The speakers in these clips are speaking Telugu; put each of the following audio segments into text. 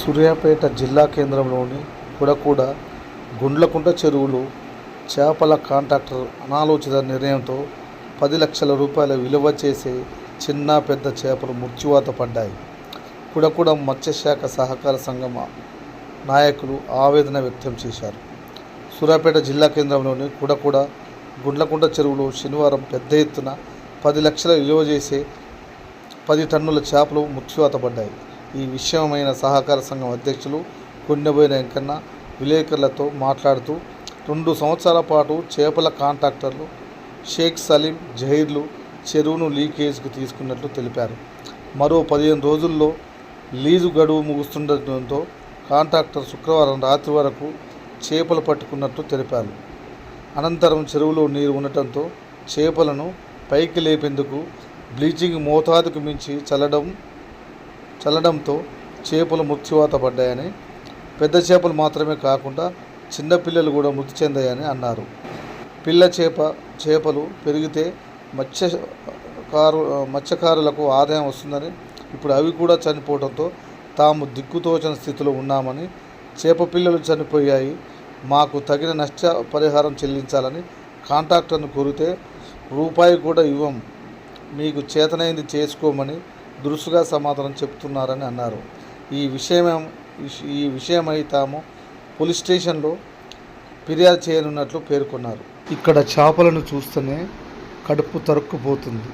సూర్యాపేట జిల్లా కేంద్రంలోని కుడకూడ గుండ్లకుంట చెరువులో చేపల కాంట్రాక్టర్ అనాలోచిత నిర్ణయంతో పది లక్షల రూపాయల విలువ చేసే చిన్న పెద్ద చేపలు మృత్యువాత పడ్డాయి. కుడకూడ మత్స్యశాఖ సహకార సంఘం నాయకులు ఆవేదన వ్యక్తం చేశారు. సూర్యాపేట జిల్లా కేంద్రంలోని కుడకూడ గుండ్లకుంట చెరువులో శనివారం పెద్ద ఎత్తున పది లక్షల విలువ చేసే పది టన్నుల చేపలు మృత్యువాత పడ్డాయి. ఈ విషయమైన సహకార సంఘం అధ్యక్షులు కొండబోయి వెంకన్న విలేకరులతో మాట్లాడుతూ రెండు సంవత్సరాల పాటు చేపల కాంట్రాక్టర్లు షేక్ సలీం జహీర్లు చెరువును లీకేజ్కు తీసుకున్నట్లు తెలిపారు. మరో పదిహేను రోజుల్లో లీజు గడువు ముగుస్తుండటంతో కాంట్రాక్టర్ శుక్రవారం రాత్రి వరకు చేపలు పట్టుకున్నట్లు తెలిపారు. అనంతరం చెరువులో నీరు ఉండటంతో చేపలను పైకి లేపేందుకు బ్లీచింగ్ మోతాదుకు మించి చల్లడం చల్లడంతో చేపలు మృత్యువాత పడ్డాయని పెద్ద చేపలు మాత్రమే కాకుండా చిన్నపిల్లలు కూడా మృతి చెందాయని అన్నారు. పిల్ల చేప చేపలు పెరిగితే మత్స్యకారు మత్స్యకారులకు ఆదాయం వస్తుందని ఇప్పుడు అవి కూడా చనిపోవడంతో తాము దిక్కుతోచని స్థితిలో ఉన్నామని చేప పిల్లలు చనిపోయాయి మాకు తగిన నష్ట పరిహారం చెల్లించాలని కాంట్రాక్టర్ను కోరితే రూపాయి కూడా ఇవ్వం మీకు చేతనైంది చేసుకోమని దురుసుగా సమాధానం చెప్తున్నారని అన్నారు. ఈ విషయం ఈ విషయమై తాము పోలీస్ స్టేషన్లో ఫిర్యాదు చేయనున్నట్లు పేర్కొన్నారు. ఇక్కడ చేపలను చూస్తేనే కడుపు తరుక్కుపోతుంది.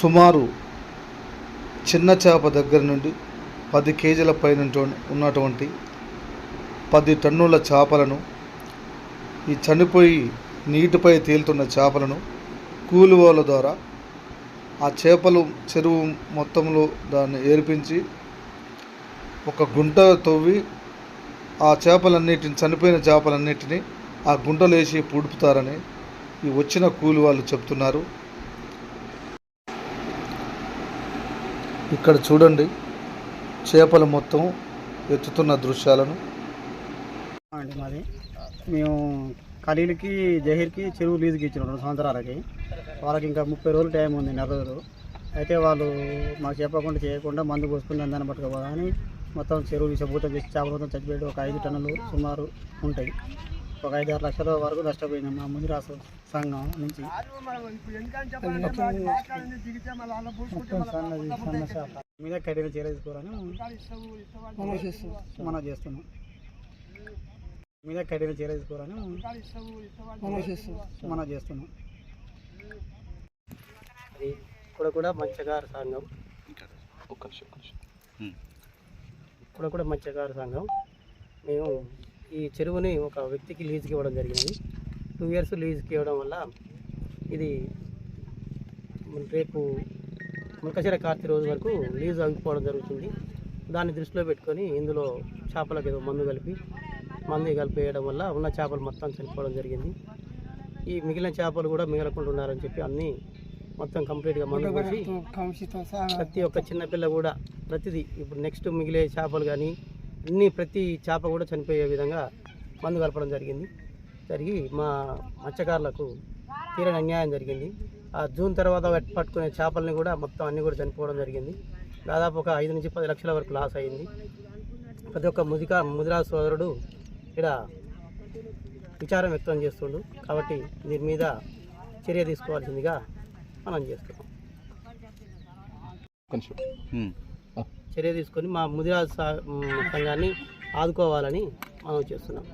సుమారు చిన్న చేప దగ్గర నుండి పది కేజీల పైన ఉన్నటువంటి పది టన్నుల చేపలను ఈ చనిపోయి నీటిపై తేలుతున్న చేపలను కూలివాళ్ళ ద్వారా ఆ చేపలు చెరువు మొత్తంలో దాన్ని ఏర్పించి ఒక గుంట తవ్వి ఆ చేపలన్నిటిని చనిపోయిన చేపలన్నిటిని ఆ గుంటలో వేసి ఈ వచ్చిన కూలి వాళ్ళు చెప్తున్నారు. ఇక్కడ చూడండి చేపలు మొత్తం ఎత్తుతున్న దృశ్యాలను. అండి మాది. మేము ఖలీల్కి జహీర్కి చెరువు లీజుకి ఇచ్చినాం రెండు సంవత్సరాలకి. వాళ్ళకి ఇంకా ముప్పై రోజులు టైం ఉంది నెల రోజులు. అయితే వాళ్ళు మాకు చెప్పకుండా చేయకుండా మందు పోసుకుని దాన్ని పట్టుకోపోదా అని మొత్తం చెరువు విషభూతం చేసి చేపల మొత్తం చచ్చిపోయి ఒక ఐదు టన్నులు సుమారు ఉంటాయి. ఒక ఐదు ఆరు లక్షల వరకు నష్టపోయినాం మా ముందు రాసు సంఘం నుంచి. మీద కఠిన చర్య తీసుకోవాలని మనం చేస్తున్నాం. మీద కఠిన చర్య తీసుకోవాలని మనం చేస్తున్నాం. అది కూడా కూడా మత్స్యకార సంఘం. కూడా కూడా మత్స్యకార సంఘం. మేము ఈ చెరువుని ఒక వ్యక్తికి లీజుకి ఇవ్వడం జరిగింది టూ ఇయర్స్ లీజుకి ఇవ్వడం వల్ల ఇది రేపు ముఖశిర కార్తీ రోజు వరకు లీజు ఆగిపోవడం జరుగుతుంది. దాన్ని దృష్టిలో పెట్టుకొని ఇందులో చేపలకు ఏదో మందు కలిపి మందు కలిపేయడం వల్ల ఉన్న చేపలు మొత్తం చనిపోవడం జరిగింది. ఈ మిగిలిన చేపలు కూడా మిగలకుండా ఉన్నారని చెప్పి అన్నీ మొత్తం కంప్లీట్గా మందు పోసి ప్రతి ఒక్క చిన్నపిల్ల కూడా ప్రతిదీ ఇప్పుడు నెక్స్ట్ మిగిలే చేపలు కానీ అన్నీ ప్రతి చేప కూడా చనిపోయే విధంగా మందు కలపడం జరిగింది. జరిగి మా మత్స్యకారులకు తీరని అన్యాయం జరిగింది. ఆ జూన్ తర్వాత పట్టుకునే చేపల్ని కూడా మొత్తం అన్నీ కూడా చనిపోవడం జరిగింది. దాదాపు ఒక ఐదు నుంచి పది లక్షల వరకు లాస్ అయింది. ప్రతి ఒక్క ముదిక ముదిరా సోదరుడు ఇక్కడ విచారం వ్యక్తం చేస్తుండు. కాబట్టి దీని మీద చర్య తీసుకోవాల్సిందిగా మనం చేస్తున్నాం. చర్య తీసుకొని మా ముదిరా సా- మ్, సంఘాన్ని ఆదుకోవాలని మనం చేస్తున్నాం.